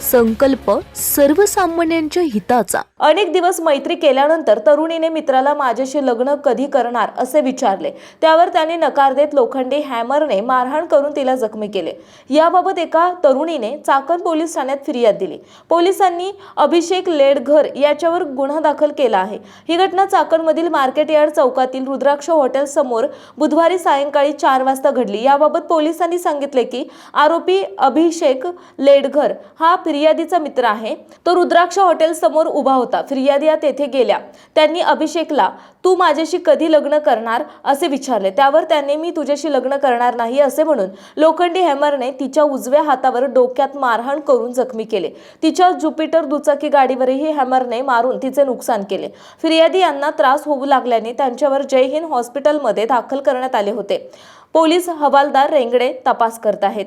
संकल्प सर्वसामान्यांच्या हिताचा. अनेक दिवस मैत्री केल्यानंतर तरुणीने मित्राला माझ्याशी लग्न कधी करणार असे विचारले. त्यावर त्याने नकार देत लोखंडी हॅमरने मारहाण करून तिला जखमी केले. याबाबत एका तरुणीने चाकण पोलीस ठाण्यात फिर्याद दिली. पोलिसांनी अभिषेक लेडघर याच्यावर गुन्हा दाखल केला आहे. ही घटना चाकणमधील मार्केट यार्ड चौकातील रुद्राक्ष हॉटेल समोर बुधवारी सायंकाळी चार वाजता घडली. याबाबत पोलिसांनी सांगितले की आरोपी अभिषेक लेडघर हा फिर्यादीचा मित्र आहे. तो रुद्राक्ष हॉटेल समोर उभा होता. फिर्यादी या तेथे गेल्या. त्यांनी अभिषेकला तू माझ्याशी कधी लग्न करणार? असे विचारले. त्यावर त्याने मी तुझ्याशी लग्न करणार नाही असे म्हणून लोखंडी हॅमरने तिच्या उजव्या हातावर डोक्यात मारहाण करून जखमी केले. तिच्या ज्युपिटर दुचाकी गाडीवरही हॅमरने मारून तिचे नुकसान केले. फिर्यादी यांना त्रास होऊ लागल्याने त्यांच्यावर जय हिंद हॉस्पिटलमध्ये दाखल करण्यात आले होते. पोलीस हवालदार रेंगडे तपास करत आहेत.